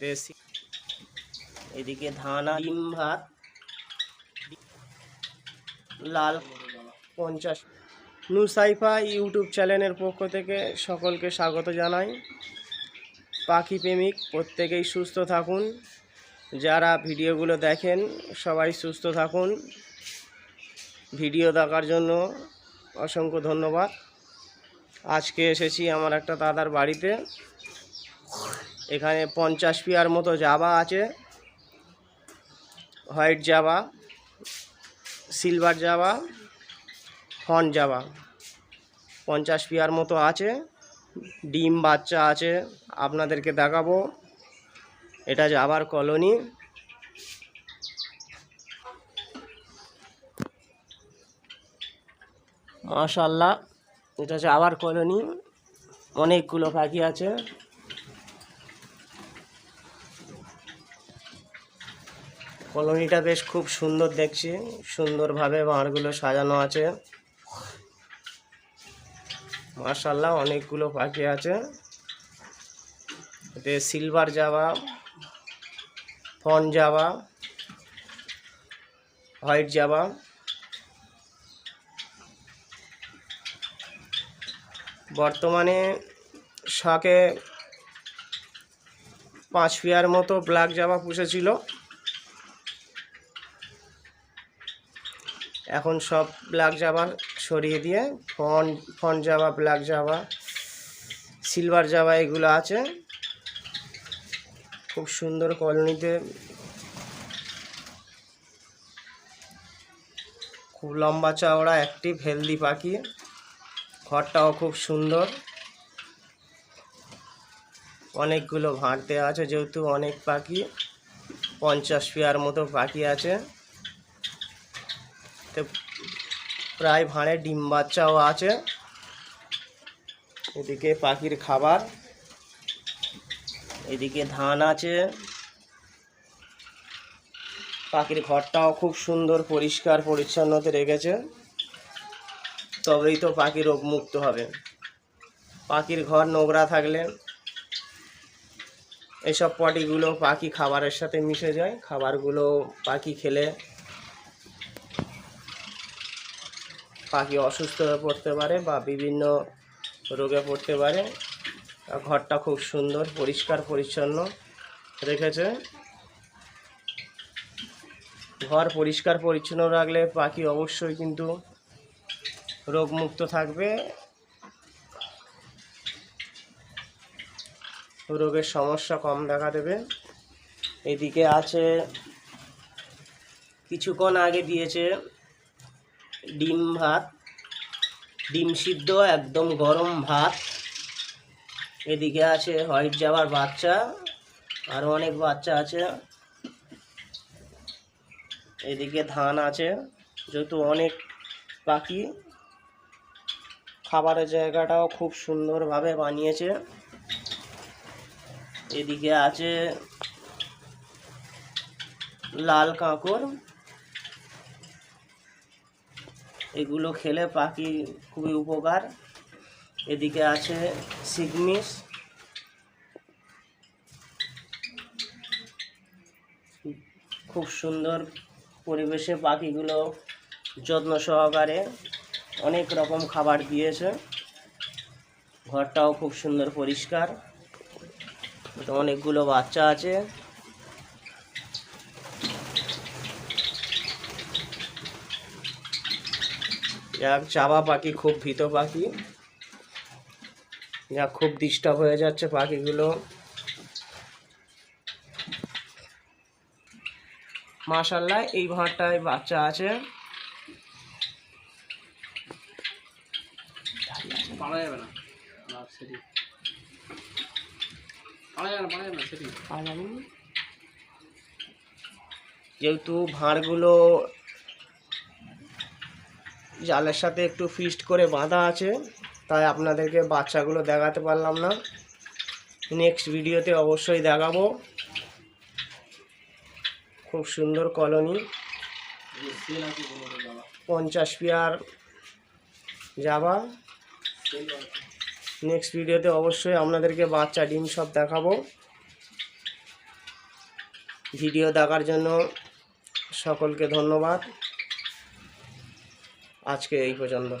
দেশি। এদিকে ধান, ডিম, ভাত। লাল পঞ্চাশ। নুসাইফা ইউটিউব চ্যানেলের পক্ষ থেকে সকলকে স্বাগত জানাই। পাখি প্রেমিক, প্রত্যেকেই সুস্থ থাকুন। যারা ভিডিওগুলো দেখেন, সবাই সুস্থ থাকুন। ভিডিও দেখার জন্য অসংখ্য ধন্যবাদ। আজকে এসেছি আমার একটা দাদার বাড়িতে। এখানে পঞ্চাশ পিয়ার মতো জাবা আছে। হোয়াইট জাবা, সিলভার জাবা হর্ন জাবা। পঞ্চাশ পিয়ার মতো আছে। ডিম বাচ্চা আছে, আপনাদেরকে দেখাবো। এটা জাবার কলোনি। মাশাল্লাহ, এটা জাবার কলোনি। অনেকগুলো পাখি আছে। কলোনিটা বেশ খুব সুন্দর দেখছি। সুন্দরভাবে বাঁড়গুলো সাজানো আছে। মার্শাল্লাহ অনেকগুলো পাখি আছে। এতে সিলভার যাওয়া ফন যাওয়া হোয়াইট যাওয়া বর্তমানে শখে পাঁচ পিয়ার মতো ব্ল্যাক জামা পুষেছিল। এখন সব ব্ল্যাক জামা সরিয়ে দিয়ে, ফন ফন জামা, ব্ল্যাক জামা, সিলভার জামা এগুলো আছে। খুব সুন্দর কলোনিতে খুব লম্বা চওড়া অ্যাক্টিভ হেলদি পাখি। ঘরটাও খুব সুন্দর। অনেকগুলো ভাঁড় দেওয়া আছে যেহেতু অনেক পাখি, পঞ্চাশ পেয়ার মতো পাখি আছে তো প্রায় ভাঁড়ে ডিম বাচ্চাও আছে। এদিকে পাখির খাবার। এদিকে ধান আছে। পাখির ঘরটাও খুব সুন্দর, পরিষ্কার, পরিচ্ছন্নতে রেখেছে। তবেই তো পাখি রোগমুক্ত হবে। পাখির ঘর নোংরা থাকলে এসব পটিগুলো পাখি খাবারের সাথে মিশে যায়। খাবারগুলো পাখি খেলে পাখি অসুস্থ হয়ে পড়তে পারে বা বিভিন্ন রোগে পড়তে পারে। ঘরটা খুব সুন্দর, পরিষ্কার, পরিচ্ছন্ন রেখেছে। ঘর পরিষ্কার, পরিচ্ছন্ন রাখলে পাখি অবশ্যই কিন্তু রোগমুক্ত থাকবে। রোগের সমস্যা কম দেখা দেবে। এদিকে আছে, কিছুক্ষণ আগে দিয়েছে ডিম ভাত, ডিম সিদ্ধ, একদম গরম ভাত। এদিকে আছে হোয়াইট যাওয়ার বাচ্চা আরও অনেক বাচ্চা আছে। এদিকে ধান আছে, যেহেতু অনেক পাখি খাবারের জায়গাটাও খুব সুন্দরভাবে বানিয়েছে। এদিকে আছে লাল কাঁকড় এগুলো খেলে পাখি খুবই উপকার। এদিকে আছে সিগমিস খুব সুন্দর পরিবেশে পাখিগুলো যত্ন সহকারে অনেক রকম খাবার দিয়েছে। ঘরটাও খুব সুন্দর পরিষ্কার। অনেকগুলো বাচ্চা আছে। যাক চাবা পাখি খুব ভীত পাখি। যা খুব ডিস্টার্ব হয়ে যাচ্ছে পাখিগুলো। মাশাল্লাহ এই ভাঁড়টায় বাচ্চা আছে। পারা যাবে না। না যাবে না পারা যাবে না সেটি যেহেতু ভাঁড়গুলো জালের সাথে একটু ফিস্ট করে বাঁধা আছে, তাই আপনাদেরকে বাচ্চাগুলো দেখাতে পারলাম না। নেক্সট ভিডিওতে অবশ্যই দেখাবো। খুব সুন্দর কলোনি। পঞ্চাশ পেয়ার যাবা নেক্সট ভিডিওতে অবশ্যই আপনাদেরকে বাচ্চা ডিম সব দেখাবো। ভিডিও দেখার জন্য সকলকে ধন্যবাদ। আজকে এই পর্যন্ত।